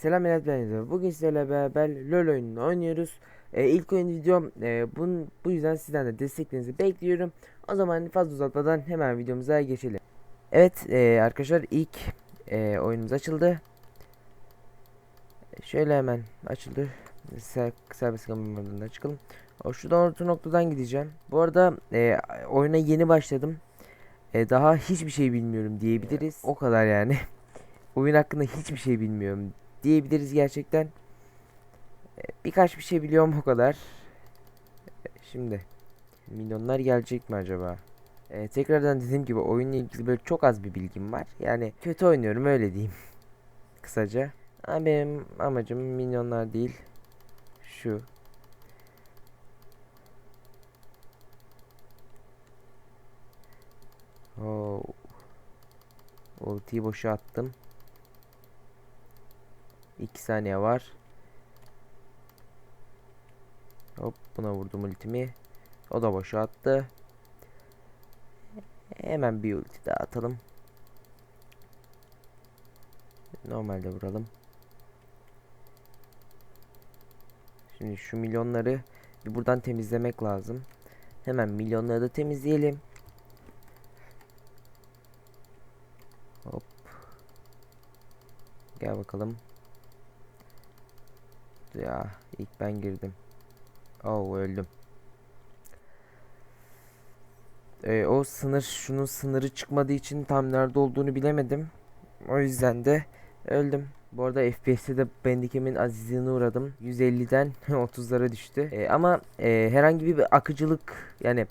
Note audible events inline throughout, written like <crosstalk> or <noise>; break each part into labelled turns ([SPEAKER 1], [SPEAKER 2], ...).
[SPEAKER 1] Selam millet ben. Bugün sizlerle beraber LoL oyununu oynuyoruz. Ee, ilk oyun videom. Ee, bunun, bu yüzden sizden de desteklerinizi bekliyorum. O zaman fazla uzatmadan hemen videomuza geçelim. Evet ee, arkadaşlar ilk ee, oyunumuz açıldı. Şöyle hemen açıldı. Ser, serbest kameradan çıkalım. O şuradan orta noktadan gideceğim. Bu arada ee, oyuna yeni başladım. Ee, daha hiçbir şey bilmiyorum diyebiliriz. O kadar yani. <laughs> Oyun hakkında hiçbir şey bilmiyorum diyebiliriz gerçekten. E, Birkaç bir şey biliyorum o kadar. E, Şimdi milyonlar gelecek mi acaba? E, tekrardan dediğim gibi oyunla ilgili böyle çok az bir bilgim var. Yani kötü oynuyorum öyle diyeyim. <laughs> Kısaca. Ama benim amacım milyonlar değil. Şu. Oo. Ultiyi boşa attım. 2 saniye var. Hop buna vurdum ultimi. O da boşa attı. Hemen bir ulti daha atalım. Normalde vuralım. Şimdi şu milyonları bir buradan temizlemek lazım. Hemen milyonları da temizleyelim. Hop. Gel bakalım. Ya ilk ben girdim. Oh öldüm. Ee, o sınır şunun sınırı çıkmadığı için tam nerede olduğunu bilemedim. O yüzden de öldüm. Bu arada FPS'te de Bandicam'in azizliğine uğradım. 150'den 30'lara <laughs> düştü. Ee, ama e, herhangi bir akıcılık yani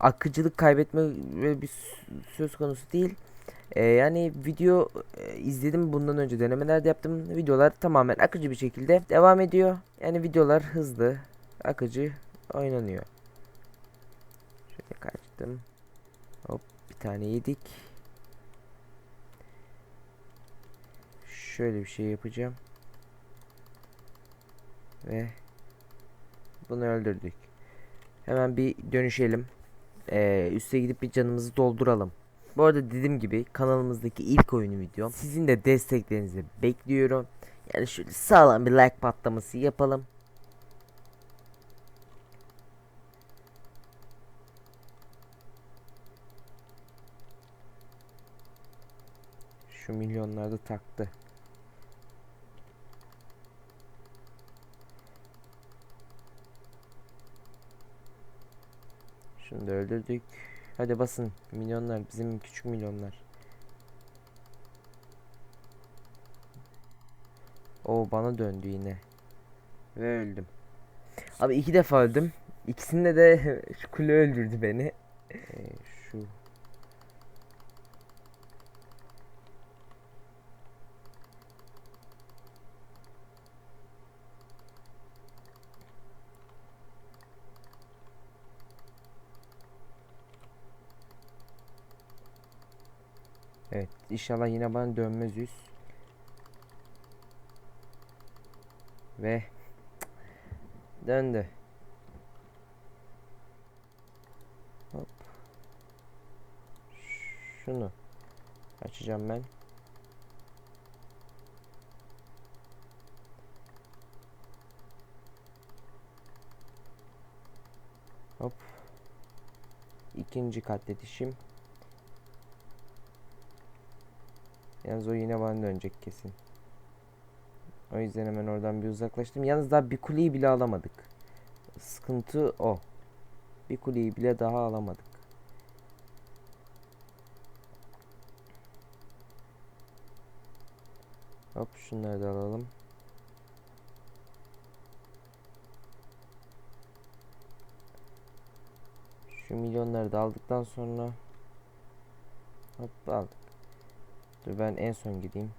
[SPEAKER 1] akıcılık kaybetme bir söz konusu değil. Ee, yani video e, izledim bundan önce denemeler de yaptım. Videolar tamamen akıcı bir şekilde devam ediyor. Yani videolar hızlı, akıcı oynanıyor. Şöyle kaçtım. Hop bir tane yedik. Şöyle bir şey yapacağım. Ve bunu öldürdük. Hemen bir dönüşelim. Ee, üste gidip bir canımızı dolduralım. Bu arada dediğim gibi kanalımızdaki ilk oyunu videom. Sizin de desteklerinizi bekliyorum. Yani şöyle sağlam bir like patlaması yapalım. Şu milyonlar da taktı. Şunu da öldürdük. Hadi basın. Milyonlar. Bizim küçük milyonlar. O bana döndü yine. Ve öldüm. Abi iki defa öldüm. İkisinde de <laughs> şu kule öldürdü beni. Ee, şu Evet inşallah yine bana dönmez yüz. Ve döndü. Hop. Şunu açacağım ben. Hop. İkinci katletişim. Yalnız o yine bana dönecek kesin. O yüzden hemen oradan bir uzaklaştım. Yalnız daha bir kuleyi bile alamadık. Sıkıntı o. Bir kuleyi bile daha alamadık. Hop şunları da alalım. Şu milyonları da aldıktan sonra Hop aldık. Dur ben en son gideyim.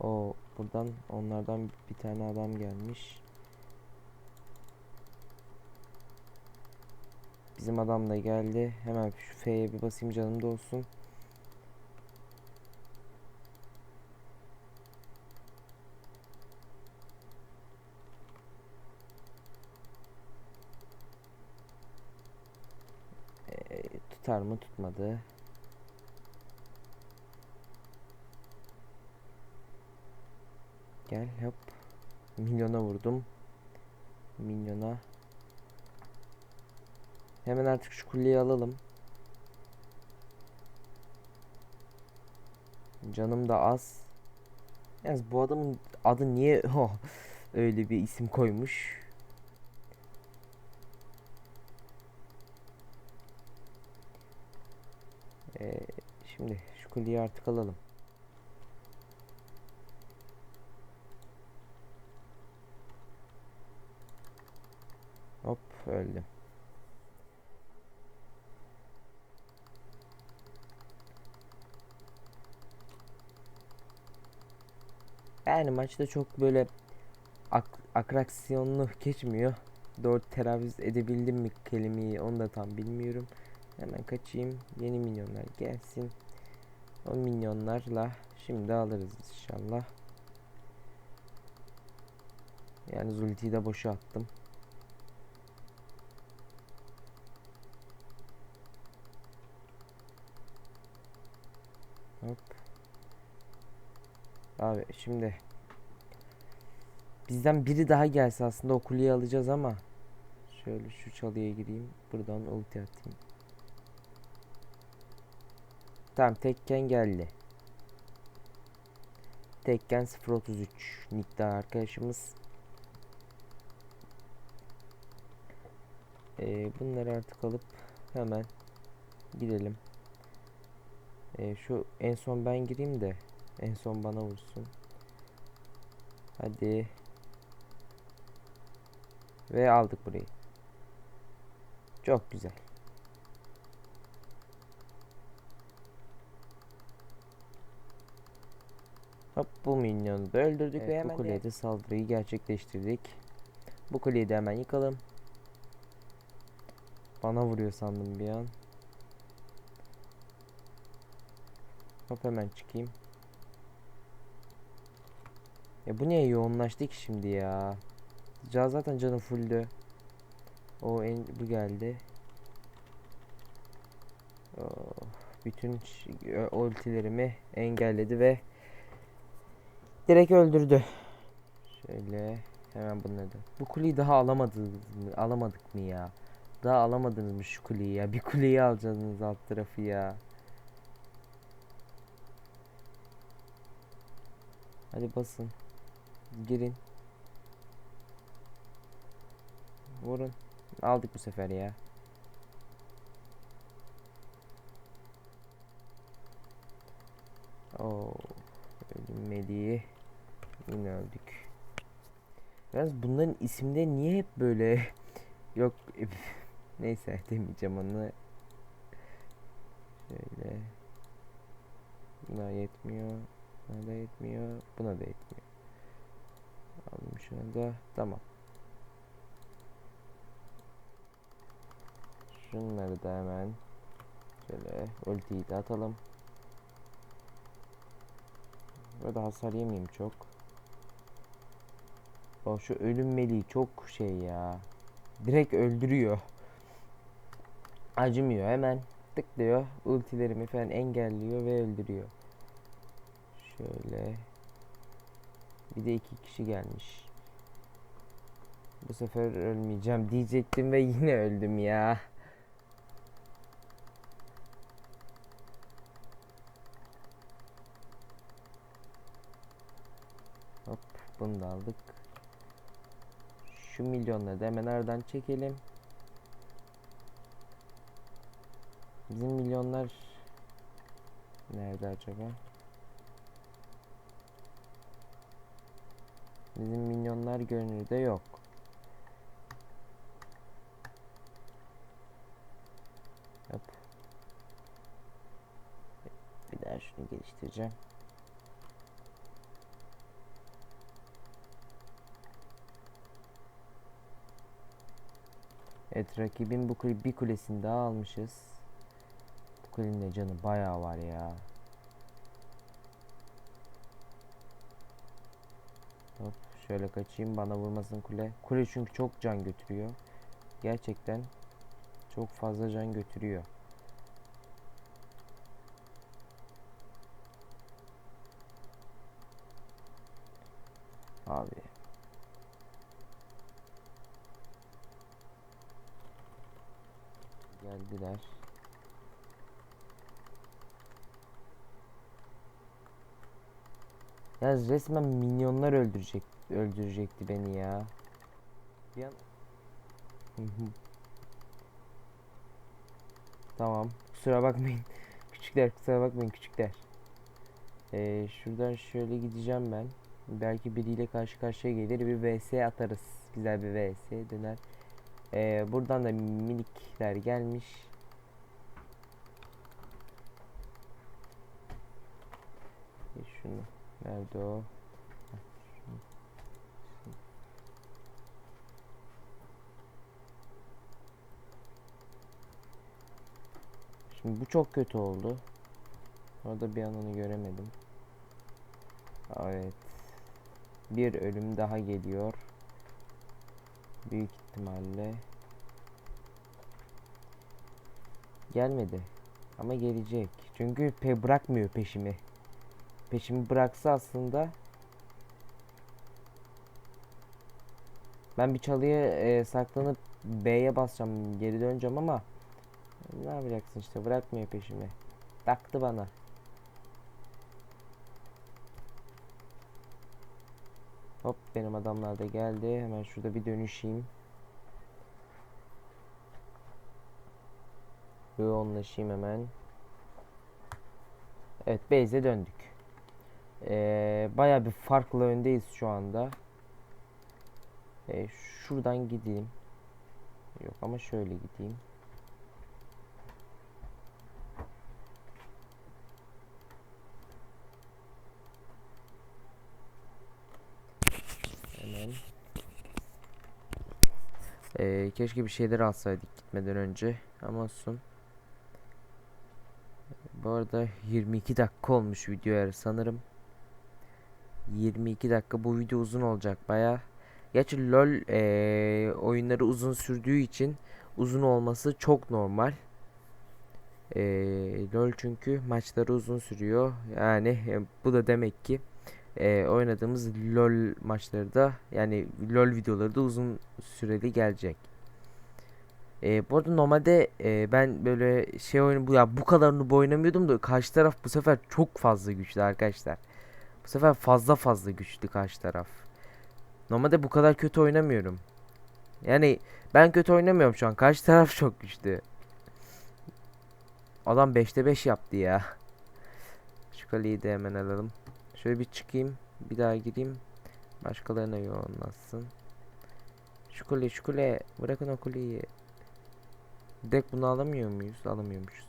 [SPEAKER 1] O buradan onlardan bir tane adam gelmiş. Bizim adam da geldi. Hemen şu F'ye bir basayım canım da olsun. Tutar mı tutmadı. Gel hop. Milyona vurdum. Milyona. Hemen artık şu kuleyi alalım. Canım da az. Yalnız bu adamın adı niye <laughs> oh, öyle bir isim koymuş? Ee, şimdi şu kuleyi artık alalım. Hop öldüm. Yani maçta çok böyle ak atraksiyonlu geçmiyor. Doğru telaffuz edebildim mi kelimeyi onu da tam bilmiyorum. Hemen kaçayım. Yeni milyonlar gelsin. O milyonlarla şimdi alırız inşallah. Yani Zulti'yi de boşa attım. Hop. Abi şimdi bizden biri daha gelse aslında o alacağız ama şöyle şu çalıya gireyim. Buradan ulti atayım. Tamam tekken geldi. Tekken 033 Nick'te arkadaşımız. Ee, bunları artık alıp hemen gidelim. Ee, şu en son ben gireyim de en son bana vursun. Hadi. Ve aldık burayı. Çok güzel. Hop bu minyonu da öldürdük
[SPEAKER 2] Evet,
[SPEAKER 1] ve
[SPEAKER 2] bu
[SPEAKER 1] hemen
[SPEAKER 2] kuleye
[SPEAKER 1] de saldırıyı gerçekleştirdik. Bu kuleyi de hemen yıkalım. Bana vuruyor sandım bir an. Hop hemen çıkayım. Ya bu niye yoğunlaştı ki şimdi ya? Can zaten canım fulldü. O en bu geldi. Oh, bütün ultilerimi engelledi ve direkt öldürdü. Şöyle hemen bunları da. Bu kuleyi daha alamadınız mı? Alamadık mı ya? Daha alamadınız mı şu kuleyi ya? Bir kuleyi alacaksınız alt tarafı ya. Hadi basın. Girin. Vurun. Aldık bu sefer ya. Oo. Öldük. Yalnız bunların isimleri niye hep böyle <laughs> yok <laughs> neyse demeyeceğim onu. Şöyle. Buna yetmiyor. Buna da yetmiyor. Buna da yetmiyor. Aldım şunu da. Tamam. Şunları da hemen şöyle ultiyi de atalım. Burada hasar yemeyeyim çok. O şu ölüm meleği çok şey ya. Direkt öldürüyor. Acımıyor hemen tıklıyor. Ultilerimi falan engelliyor ve öldürüyor. Şöyle. Bir de iki kişi gelmiş. Bu sefer ölmeyeceğim diyecektim ve yine öldüm ya. Hop bunu da aldık. Şu milyonları da hemen aradan çekelim. Bizim milyonlar nerede acaba? Bizim minyonlar görünürde yok. Hop. Bir daha şunu geliştireceğim. Evet rakibin bu kule, bir kulesini daha almışız. Bu kulenin de canı bayağı var ya. Hop şöyle kaçayım bana vurmasın kule. Kule çünkü çok can götürüyor. Gerçekten çok fazla can götürüyor. Abi Geldiler. Ya resmen minyonlar öldürecek öldürecekti beni ya. Bir an... Tamam. Kusura bakmayın. <laughs> Küçükler kusura bakmayın küçükler. Ee, şuradan şöyle gideceğim ben. Belki biriyle karşı karşıya gelir bir vs atarız. Güzel bir vs döner. Ee, buradan da minikler gelmiş. Bir şunu. Nerede o? Şimdi bu çok kötü oldu. Orada bir an onu göremedim. Evet. Bir ölüm daha geliyor. Büyük ihtimalle. Gelmedi. Ama gelecek. Çünkü pe bırakmıyor peşimi. Peşimi bıraksa aslında ben bir çalıya e, saklanıp B'ye basacağım, geri döneceğim ama ne yapacaksın işte bırakmıyor peşimi. Taktı bana. Hop benim adamlar da geldi. Hemen şurada bir dönüşeyim. Yoğunlaşayım hemen. Evet base'e döndük. Ee, Baya bir farklı öndeyiz şu anda. Ee, şuradan gideyim. Yok ama şöyle gideyim. Hemen. Ee, keşke bir şeyler alsaydık gitmeden önce. Ama olsun. Bu arada 22 dakika olmuş video sanırım. 22 dakika bu video uzun olacak baya. Gerçi LoL eee, oyunları uzun sürdüğü için uzun olması çok normal. Eee, LoL çünkü maçları uzun sürüyor. Yani e, bu da demek ki eee, oynadığımız LoL maçları da yani LoL videoları da uzun süreli gelecek. Eee bu arada normalde eee, ben böyle şey oyunu bu ya bu kadarını oynamıyordum da karşı taraf bu sefer çok fazla güçlü arkadaşlar. Bu sefer fazla fazla güçlü karşı taraf. Normalde bu kadar kötü oynamıyorum. Yani ben kötü oynamıyorum şu an. Karşı taraf çok güçlü. Adam 5'te 5 yaptı ya. Şu kaleyi de hemen alalım. Şöyle bir çıkayım. Bir daha gireyim. Başkalarına yoğunlaşsın. Şu kule şu kule. Bırakın o kuleyi. Direkt bunu alamıyor muyuz? Alamıyormuşuz.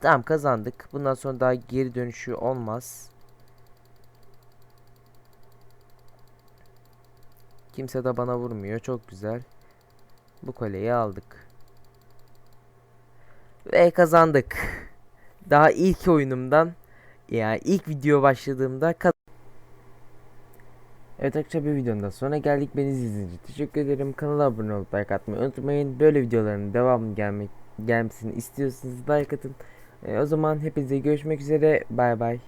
[SPEAKER 1] Tamam kazandık. Bundan sonra daha geri dönüşü olmaz. Kimse de bana vurmuyor. Çok güzel. Bu koleyi aldık. Ve kazandık. Daha ilk oyunumdan yani ilk video başladığımda Evet arkadaşlar bir videonun da sonuna geldik. Beni izlediğiniz teşekkür ederim. Kanala abone olup like atmayı unutmayın. Böyle videoların devamı gelmek gelmesini istiyorsanız like atın. Ee, o zaman hepinize görüşmek üzere. Bay bay.